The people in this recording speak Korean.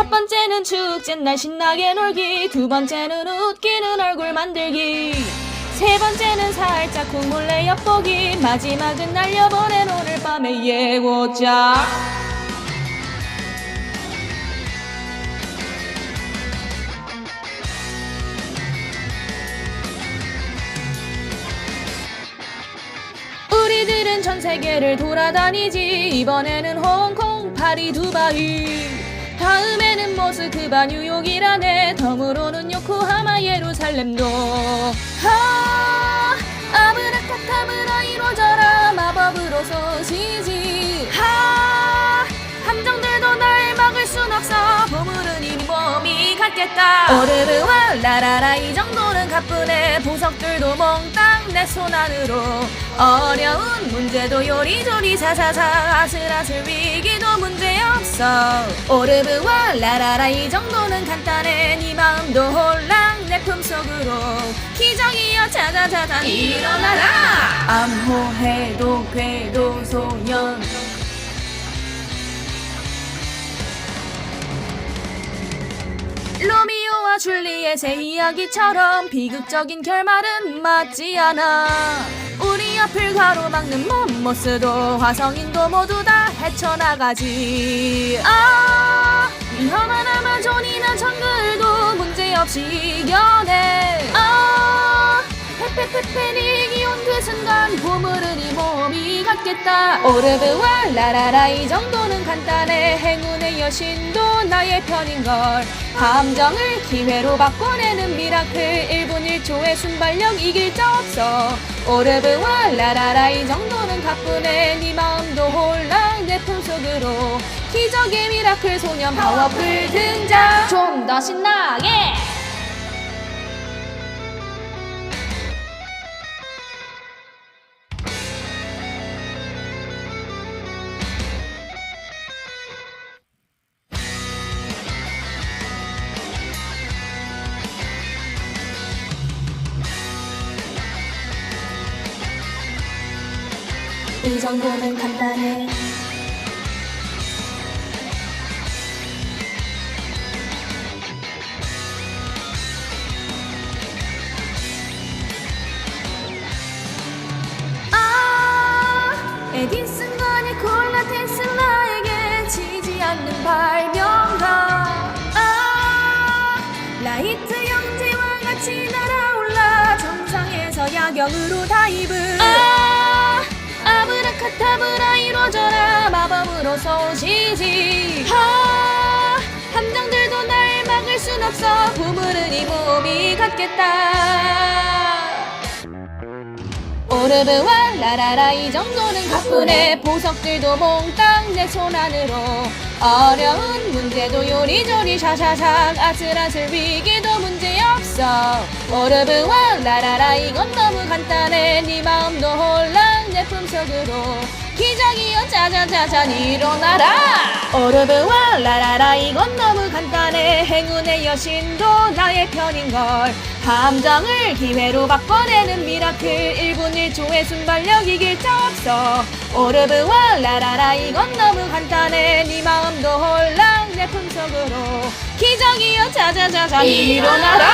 번째는 축제 날 신나게 놀기 두 번째는 웃기는 얼굴 만들기 세 번째는 살짝 콧몰래 엿보기 마지막은 날려보낸 오늘 밤의 예고자. 우리들은 전 세계를 돌아다니지. 이번에는 홍콩 파리 두바이 다음에는 모스크바 뉴욕이라네. 덤으로는 요코하마 예루살렘도. 하 같겠다. 오르르와 라라라 이 정도는 가뿐해. 보석들도 몽땅 내 손 안으로. 어려운 문제도 요리조리 사사사. 아슬아슬 위기도 문제없어. 오르르와 라라라 이 정도는 간단해. 네 마음도 홀랑 내 품속으로. 기적이여 자자자자 일어나라. 암호해 줄리엣의 이야기처럼 비극적인 결말은 맞지 않아. 우리 앞을 가로막는 몬모스도 화성인도 모두 다 헤쳐나가지. 아 위험한 아마존이나 정글도 문제없이 이겨내. 아 페페페페닉 이 온그 순간 보물은 이 몸이 같겠다 오르브와 라라라 이 정도는 간단해 행운의 여신도 나의 편인걸 감정을 기회로 바꿔내는 미라클 1분 1초의 순발력 이길 자 없어 오르브와 라라라 이 정도는 가뿐해 네 마음도 홀랑 내 품속으로 기적의 미라클 소년 파워풀 등장 좀 더 신나게 이 정도는 간단해. 아 에디슨과 니콜라 테슬라에게 지지 않는 발명가. 아 라이트 형제와 같이 날아올라 정상에서 야경으로 다이브 카타브라 이루어져라. 마법으로 쏘시지. 하 함정들도 날 막을 순 없어. 보물은 이 몸이 같겠다. 오르브와 라라라 이 정도는 가뿐해. 보석들도 몽땅 내 손 안으로. 어려운 문제도 요리조리 샤샤샥. 아슬아슬 위기도 문제없어. 오르브와 라라라 이건 너무 간단해. 네 마음도 홀랑 내 품속으로 기적이여 짜자자잔 일어나라 오르브와 라라라 이건 너무 간단해 행운의 여신도 나의 편인걸 감정을 기회로 바꿔내는 미라클 1분 1초의 순발력 이길 자 없어 오르브와 라라라 이건 너무 간단해 네 마음도 홀랑 내 품속으로 기적이여 자자자자 일어나라